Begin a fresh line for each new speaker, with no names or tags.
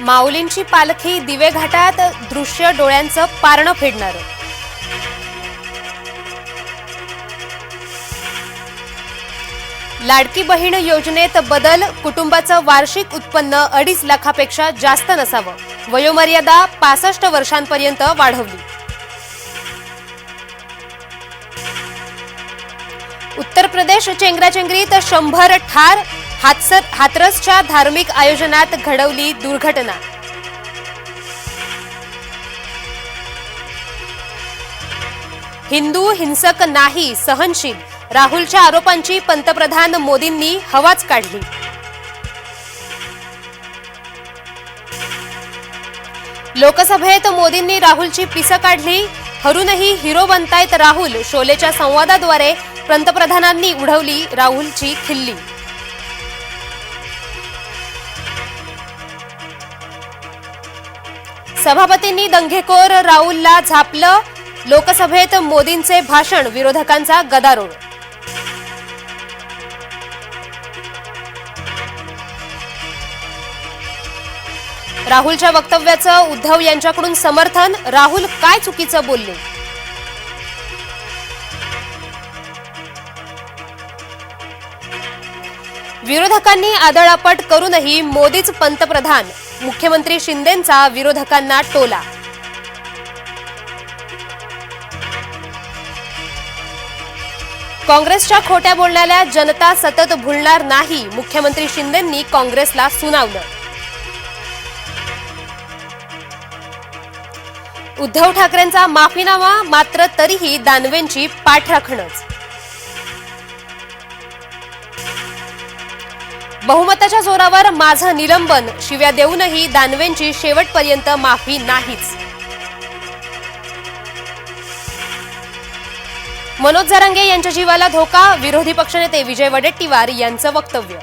माऊलींची पालखी दिवे घाटात दृश्य डोळ्यांचं पारणं फेडणार. लाडकी बहीण योजनेत बदल कुटुंबाचं वार्षिक उत्पन्न अडीच लाखापेक्षा जास्त नसावं. वयोमर्यादा पासष्ट वर्षांपर्यंत वाढवली. उत्तर प्रदेश चेंगराचेंगरीत शंभर ठार हातसर हाथरसच्या धार्मिक आयोजनात घडवली दुर्घटना. हिंदू हिंसक नाही सहनशील. राहुलच्या आरोपांची पंतप्रधान मोदींनी हवाच काढली. लोकसभेत मोदींनी राहुलची पिसं काढली. हरूनही हिरो बनतायत राहुल. शोलेच्या संवादाद्वारे पंतप्रधानांनी उडवली राहुलची खिल्ली. सभापतींनी दंगेखोर राहुलला झापलं. लोकसभेत मोदींचे भाषण विरोधकांचा गदारोळ. राहुलच्या वक्तव्याचं उद्धव यांच्याकडून समर्थन. राहुल काय चुकीचं बोलले? विरोधकांनी आदळापट करूनही मोदीच पंतप्रधान. मुख्यमंत्री शिंदेंचा विरोधकांना टोला. काँग्रेसच्या खोट्या बोलणाऱ्या जनता सतत भुलणार नाही मुख्यमंत्री शिंदेंनी काँग्रेसला सुनावलं. उद्धव ठाकरेंचा माफीनामा मात्र तरीही दानवेंची पाठराखणच. बहुमताच्या जोरावर माझं निलंबन. शिव्या देऊनही दानवेंची शेवटपर्यंत माफी नाहीच. मनोज जरांगे यांच्या जीवाला धोका विरोधी पक्षनेते विजय वडेट्टीवार यांचं वक्तव्य.